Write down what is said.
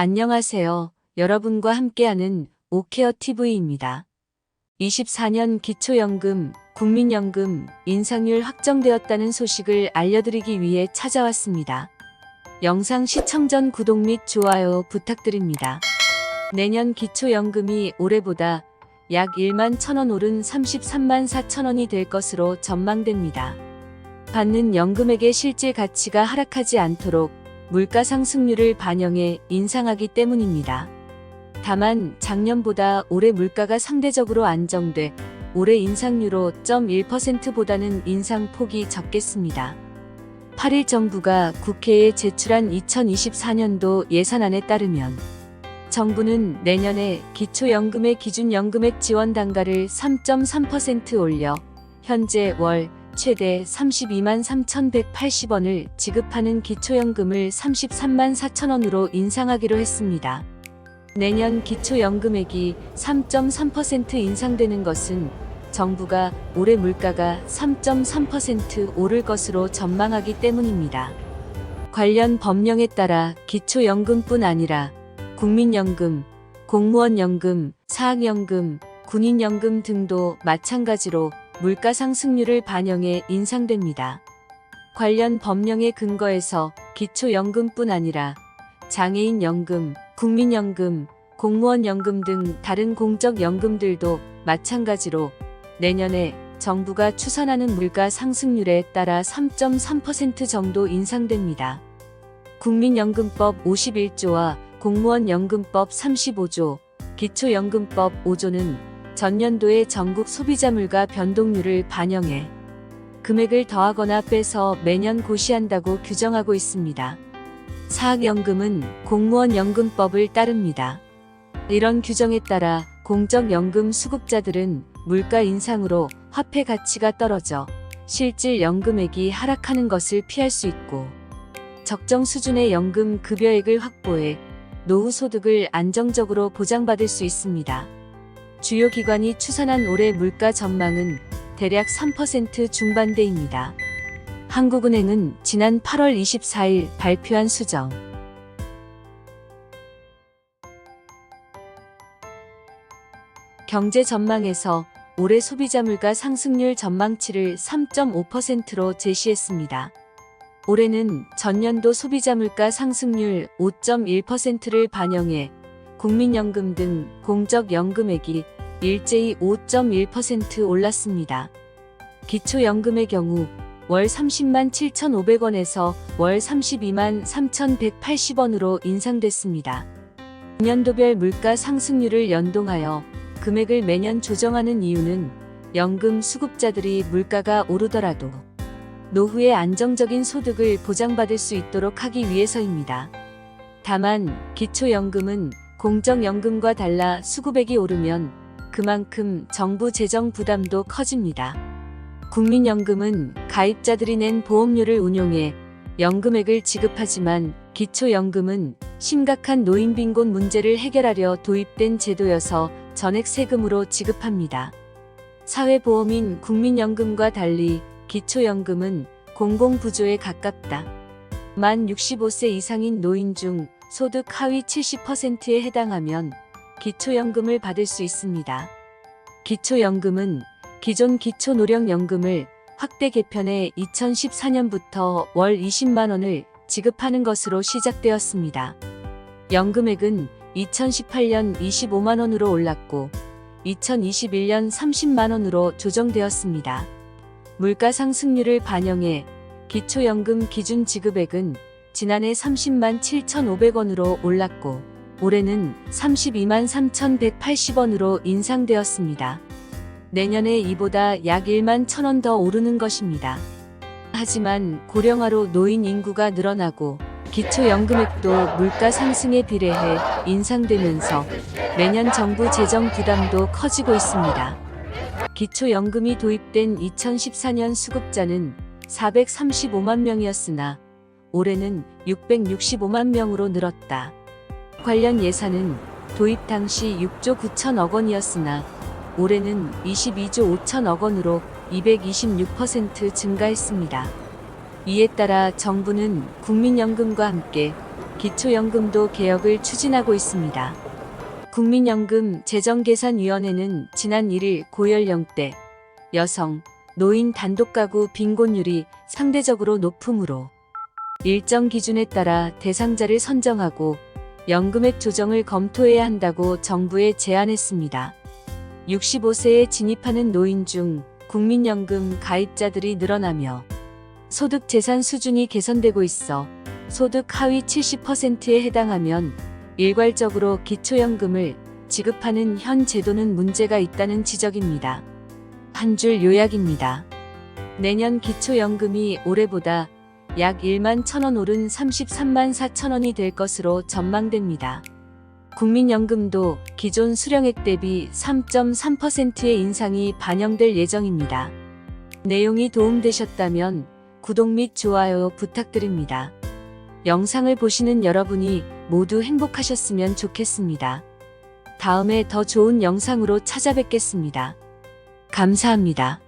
안녕하세요. 여러분과 함께하는 오케어 TV입니다. 24년 기초연금, 국민연금 인상률 확정되었다는 소식을 알려드리기 위해 찾아왔습니다. 영상 시청 전 구독 및 좋아요 부탁드립니다. 내년 기초연금이 올해보다 약 1만 1천원 오른 33만 4천원이 될 것으로 전망됩니다. 받는 연금액의 실질 가치가 하락하지 않도록 물가 상승률을 반영해 인상하기 때문입니다. 다만 작년보다 올해 물가가 상대적으로 안정돼 올해 인상률로 0.1%보다는 인상 폭이 적겠습니다. 8일 정부가 국회에 제출한 2024년도 예산안에 따르면 정부는 내년에 기초연금의 기준 연금액 지원 단가를 3.3% 올려 현재 월 최대 32만 3,180원을 지급하는 기초연금을 33만 4천원으로 인상하기로 했습니다. 내년 기초연금액이 3.3% 인상되는 것은 정부가 올해 물가가 3.3% 오를 것으로 전망하기 때문입니다. 관련 법령에 따라 기초연금뿐 아니라 국민연금, 공무원연금, 사학연금, 군인연금 등도 마찬가지로 물가 상승률을 반영해 인상됩니다. 관련 법령에 근거해서 기초연금뿐 아니라 장애인연금, 국민연금, 공무원연금 등 다른 공적연금들도 마찬가지로 내년에 정부가 추산하는 물가 상승률에 따라 3.3% 정도 인상됩니다. 국민연금법 51조와 공무원연금법 35조, 기초연금법 5조는 전년도의 전국 소비자 물가 변동률을 반영해 금액을 더하거나 빼서 매년 고시한다고 규정하고 있습니다. 사학연금은 공무원연금법을 따릅니다. 이런 규정에 따라 공적연금 수급자들은 물가 인상으로 화폐 가치가 떨어져 실질 연금액이 하락하는 것을 피할 수 있고 적정 수준의 연금 급여액을 확보해 노후 소득을 안정적으로 보장받을 수 있습니다. 주요 기관이 추산한 올해 물가 전망은 대략 3% 중반대입니다. 한국은행은 지난 8월 24일 발표한 수정. 경제 전망에서 올해 소비자 물가 상승률 전망치를 3.5%로 제시했습니다. 올해는 전년도 소비자 물가 상승률 5.1%를 반영해 국민연금 등 공적연금액이 일제히 5.1% 올랐습니다. 기초연금의 경우 월 30만 7,500원에서 월 32만 3,180원으로 인상됐습니다. 년도별 물가 상승률을 연동하여 금액을 매년 조정하는 이유는 연금 수급자들이 물가가 오르더라도 노후의 안정적인 소득을 보장받을 수 있도록 하기 위해서입니다. 다만 기초연금은 공적연금과 달라 수급액이 오르면 그만큼 정부 재정 부담도 커집니다. 국민연금은 가입자들이 낸 보험료를 운용해 연금액을 지급하지만 기초연금은 심각한 노인 빈곤 문제를 해결하려 도입된 제도여서 전액 세금으로 지급합니다. 사회보험인 국민연금과 달리 기초연금은 공공부조에 가깝다. 만 65세 이상인 노인 중 소득 하위 70%에 해당하면 기초연금을 받을 수 있습니다. 기초연금은 기존 기초노령연금을 확대 개편해 2014년부터 월 20만 원을 지급하는 것으로 시작되었습니다. 연금액은 2018년 25만 원으로 올랐고 2021년 30만 원으로 조정되었습니다. 물가 상승률을 반영해 기초연금 기준 지급액은 지난해 30만 7,500원으로 올랐고 올해는 32만 3,180원으로 인상되었습니다. 내년에 이보다 약 1만 1천원 더 오르는 것입니다. 하지만 고령화로 노인 인구가 늘어나고 기초연금액도 물가 상승에 비례해 인상되면서 매년 정부 재정 부담도 커지고 있습니다. 기초연금이 도입된 2014년 수급자는 435만 명이었으나 올해는 665만 명으로 늘었다. 관련 예산은 도입 당시 6조 9천억 원이었으나 올해는 22조 5천억 원으로 226% 증가했습니다. 이에 따라 정부는 국민연금과 함께 기초연금도 개혁을 추진하고 있습니다. 국민연금 재정계산위원회는 지난 1일 고연령대, 여성, 노인 단독가구 빈곤율이 상대적으로 높으므로 일정 기준에 따라 대상자를 선정하고 연금액 조정을 검토해야 한다고 정부에 제안했습니다. 65세에 진입하는 노인 중 국민연금 가입자들이 늘어나며 소득 재산 수준이 개선되고 있어 소득 하위 70%에 해당하면 일괄적으로 기초연금을 지급하는 현 제도는 문제가 있다는 지적입니다. 한 줄 요약입니다. 내년 기초연금이 올해보다 약 1만 1천원 오른 33만 4천원이 될 것으로 전망됩니다. 국민연금도 기존 수령액 대비 3.3%의 인상이 반영될 예정입니다. 내용이 도움되셨다면 구독 및 좋아요 부탁드립니다. 영상을 보시는 여러분이 모두 행복하셨으면 좋겠습니다. 다음에 더 좋은 영상으로 찾아뵙겠습니다. 감사합니다.